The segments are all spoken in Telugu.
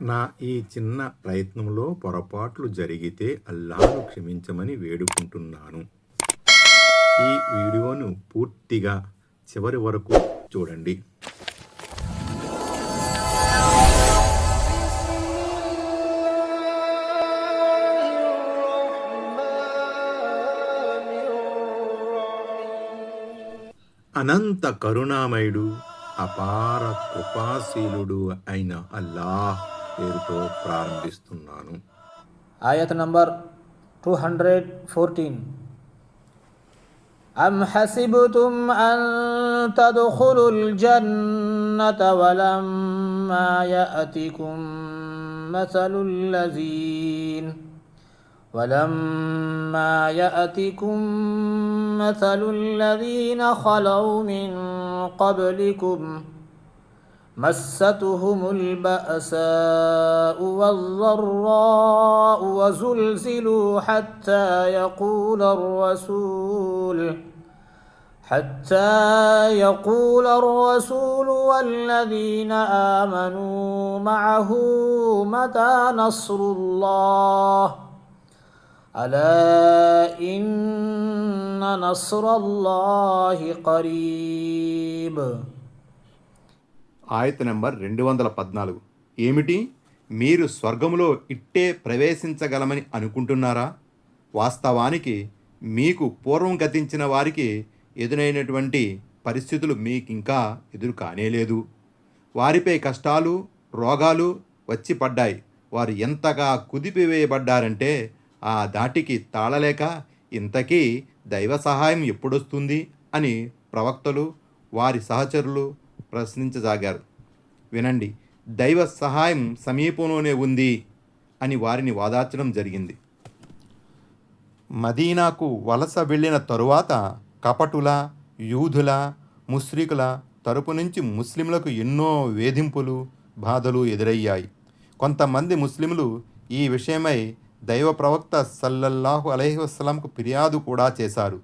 నా ఈ చిన్న ప్రయత్నంలో పొరపాట్లు జరిగితే అల్లాను క్షమించమని వేడుకుంటున్నాను. ఈ వీడియోను పూర్తిగా చివరి వరకు చూడండి. అనంత కరుణామయుడు అపార కృపాశీలుడు అయిన అల్లాహ్ పేరుతో ప్రారంభిస్తున్నాను آية نمبر 214 أم حسبتم أن تدخلوا الجنة ولما يأتكم مثل الذين ولما يأتكم مثل الذين خلوا من قبلكم مستهم البأساء والضراء وزلزلوا حتى يقول الرسول حتى يقول الرسول والذين آمنوا معه متى نصر الله؟ ألا إن نصر الله قريب؟ ఆయత నెంబర్ రెండు వందల పద్నాలుగు. ఏమిటి? మీరు స్వర్గములో ఇట్టే ప్రవేశించగలమని అనుకుంటున్నారా? వాస్తవానికి మీకు పూర్వం గతించిన వారికి ఎదురైనటువంటి పరిస్థితులు మీకు ఇంకా ఎదురు కానేలేదు. వారిపై కష్టాలు రోగాలు వచ్చి పడ్డాయి. వారు ఎంతగా కుదిపివేయబడ్డారంటే ఆ దాటికి తాళలేక ఇంతకీ దైవ సహాయం ఎప్పుడొస్తుంది అని ప్రవక్తలు వారి సహచరులు ప్రశ్నించసాగారు వినండి దైవ సహాయం సమీపంలోనే ఉంది అని వారిని వాదార్చడం జరిగింది. మదీనాకు వలస వెళ్ళిన తరువాత కపటుల యూదుల ముస్రికుల తరపు నుంచి ముస్లింలకు ఎన్నో వేధింపులు బాధలు ఎదురయ్యాయి. కొంతమంది ముస్లింలు ఈ విషయమై దైవ ప్రవక్త సల్లల్లాహు అలహి వసలంకు ఫిర్యాదు కూడా చేశారు.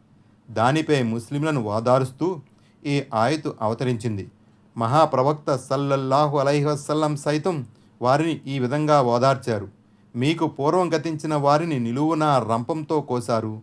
దానిపై ముస్లింలను వాదారుస్తూ ఈ ఆయతు అవతరించింది. మహాప్రవక్త సల్లల్లాహు అలైహి వసల్లం సైతం వారిని ఈ విధంగా ఓదార్చారు. మీకు పూర్వం గతించిన వారిని నిలువున రంపంతో కోశారు.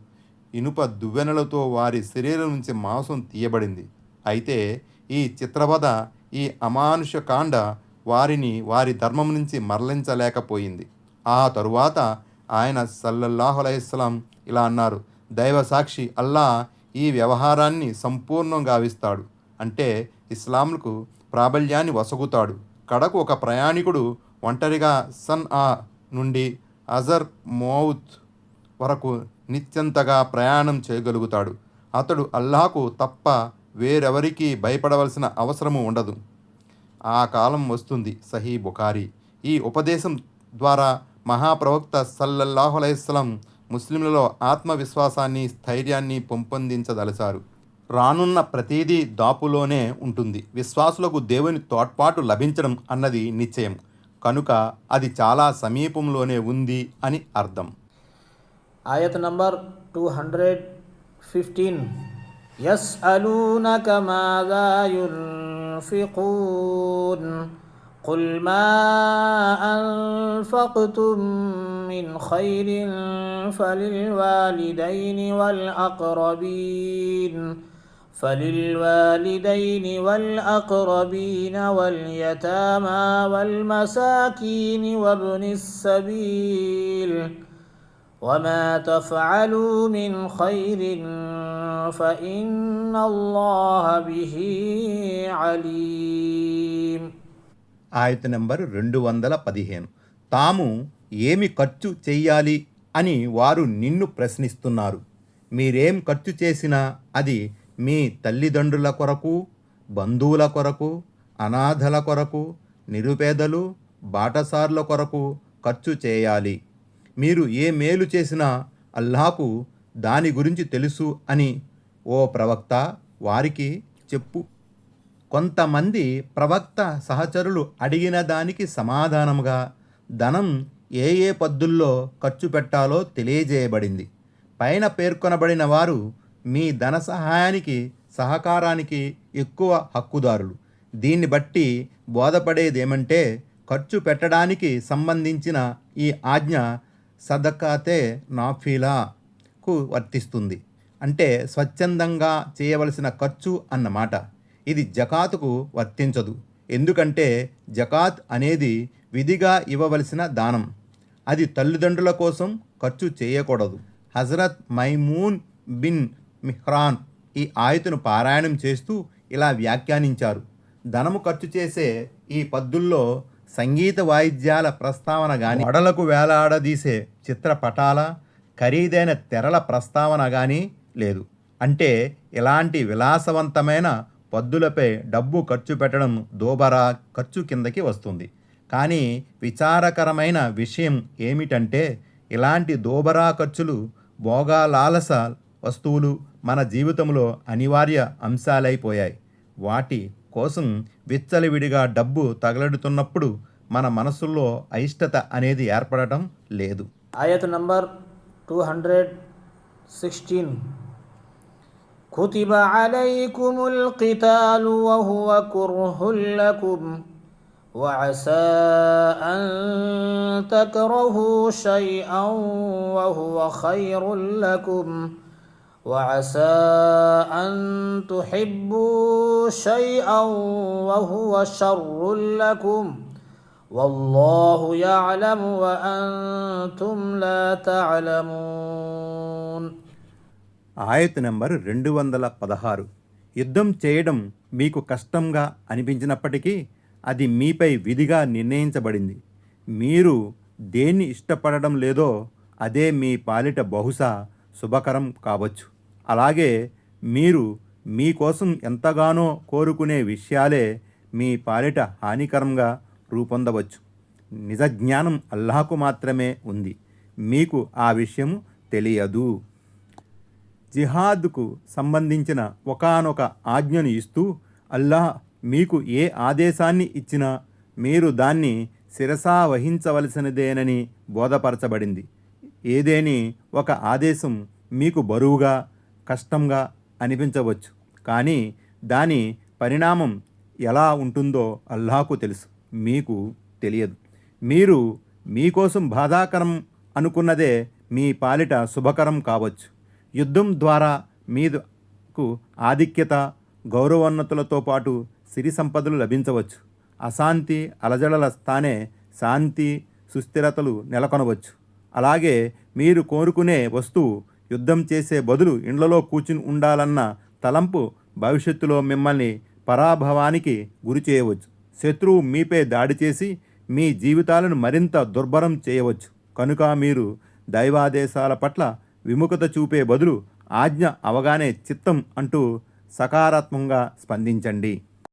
ఇనుప దువ్వెనలతో వారి శరీరం నుంచి మాంసం తీయబడింది. అయితే ఈ చిత్రవద ఈ అమానుష కాండ వారిని వారి ధర్మం నుంచి మరలించలేకపోయింది. ఆ తరువాత ఆయన సల్లల్లాహు అలైస్లాం ఇలా అన్నారు దైవ సాక్షి అల్లా ఈ వ్యవహారాన్ని సంపూర్ణంగా గావిస్తాడు. అంటే ఇస్లాంలకు ప్రాబల్యాన్ని వసగుతాడు. కడకు ఒక ప్రయాణికుడు ఒంటరిగా సన్ ఆ నుండి అజర్ మౌత్ వరకు నిత్యంతగా ప్రయాణం చేయగలుగుతాడు. అతడు అల్లాహకు తప్ప వేరెవరికీ భయపడవలసిన అవసరము ఉండదు. ఆ కాలం వస్తుంది సహీ బుఖారి. ఈ ఉపదేశం ద్వారా మహాప్రవక్త సల్లల్లాహు అలైస్లం ముస్లింలలో ఆత్మవిశ్వాసాన్ని స్థైర్యాన్ని పెంపొందించదలచారు. రానున్న ప్రతిదీ దాపులోనే ఉంటుంది విశ్వాసులకు దేవుని తోడ్పాటు లభించడం అన్నది నిశ్చయం కనుక అది చాలా సమీపంలోనే ఉంది అని అర్థం آية نمبر 215 يسألونك ماذا ينفقون قل ما أنفقتم من خير فللوالدين والأقربين فللوالدين والأقربين واليتامى والمساكين وابن السبيل وما تفعلوا من خير فإن الله به عليم ఆయత నెంబర్ రెండు వందల పదిహేను తాము ఏమి ఖర్చు చెయ్యాలి అని వారు నిన్ను ప్రశ్నిస్తున్నారు మీరేం ఖర్చు చేసినా అది మీ తల్లిదండ్రుల కొరకు బంధువుల కొరకు అనాథల కొరకు నిరుపేదలు బాటసార్ల కొరకు ఖర్చు చేయాలి. మీరు ఏ మేలు చేసినా అల్లాకు దాని గురించి తెలుసు అని ఓ ప్రవక్త వారికి చెప్పు. కొంతమంది ప్రవక్త సహచరులు అడిగిన దానికి సమాధానంగా ధనం ఏ ఏ పద్దుల్లో ఖర్చు పెట్టాలో తెలియజేయబడింది. పైన పేర్కొనబడిన వారు మీ ధన సహాయానికి సహకారానికి ఎక్కువ హక్కుదారులు. దీన్ని బట్టి బోధపడేదేమంటే ఖర్చు పెట్టడానికి సంబంధించిన ఈ ఆజ్ఞ సదకాతే నాఫీలాకు వర్తిస్తుంది. అంటే స్వచ్ఛందంగా చేయవలసిన ఖర్చు అన్నమాట. ఇది జకాతుకు వర్తించదు. ఎందుకంటే జకాత్ అనేది విధిగా ఇవ్వవలసిన దానం. అది తల్లిదండ్రుల కోసం ఖర్చు చేయకూడదు. హజరత్ మైమూన్ బిన్ మిహ్రాన్ ఈ ఆయతును పారాయణం చేస్తూ ఇలా వ్యాఖ్యానించారు. ధనము ఖర్చు చేసే ఈ పద్దుల్లో సంగీత వాయిద్యాల ప్రస్తావన కానీ వడలకు వేలాడదీసే చిత్రపటాల ఖరీదైన తెరల ప్రస్తావన కానీ లేదు. అంటే ఇలాంటి విలాసవంతమైన పద్దులపై డబ్బు ఖర్చు పెట్టడం దోబరా ఖర్చు కిందకి వస్తుంది. కానీ విచారకరమైన విషయం ఏమిటంటే ఇలాంటి దోబరా ఖర్చులు భోగాలాలస వస్తువులు మన జీవితంలో అనివార్య అంశాలైపోయాయి వాటి కోసం విచ్చలవిడిగా డబ్బు తగలడుతున్నప్పుడు మన మనసుల్లో అయిష్టత అనేది ఏర్పడటం లేదు ayat number 216 كتب عليكم القتال وهو كره لكم وعسى أن تكرهوا شيئا وهو خير لكم وعسى أن تحبوا شيئا وهو شر لكم والله يعلم وأنتم لا تعلمون ఆయత్ నెంబర్ రెండు వందల పదహారు యుద్ధం చేయడం మీకు కష్టంగా అనిపించినప్పటికీ అది మీపై విధిగా నిర్ణయించబడింది మీరు దేన్ని ఇష్టపడడం లేదో అదే మీ పాలిట బహుశా శుభకరం కావచ్చు. అలాగే మీరు మీకోసం ఎంతగానో కోరుకునే విషయాలే మీ పాలిట హానికరంగా రూపొందవచ్చు. నిజ జ్ఞానం అల్లాహకు మాత్రమే ఉంది. మీకు ఆ విషయం తెలియదు. జిహాద్కు సంబంధించిన ఒకానొక ఆజ్ఞను ఇస్తూ అల్లాహ్ మీకు ఏ ఆదేశాన్ని ఇచ్చినా మీరు దాన్ని శిరసా వహించవలసినదేనని బోధపరచబడింది. ఏదేని ఒక ఆదేశం మీకు బరువుగా కష్టంగా అనిపించవచ్చు. కానీ దాని పరిణామం ఎలా ఉంటుందో అల్లాహకు తెలుసు. మీకు తెలియదు. మీరు మీకోసం బాధాకరం అనుకున్నదే మీ పాలిట శుభకరం కావచ్చు. యుద్ధం ద్వారా మీకు ఆధిక్యత గౌరవోన్నతులతో పాటు సిరి సంపదలు లభించవచ్చు. అశాంతి అలజడల స్థానే శాంతి సుస్థిరతలు నెలకొనవచ్చు. అలాగే మీరు కోరుకునే వస్తువు యుద్ధం చేసే బదులు ఇండ్లలో కూర్చుని ఉండాలన్న తలంపు భవిష్యత్తులో మిమ్మల్ని పరాభవానికి గురి చేయవచ్చు. శత్రువు మీపై దాడి చేసి మీ జీవితాలను మరింత దుర్భరం చేయవచ్చు. కనుక మీరు దైవాదేశాల పట్ల విముఖత చూపే బదులు ఆజ్ఞ అవగానే చిత్తం అంటూ సకారాత్మకంగా స్పందించండి.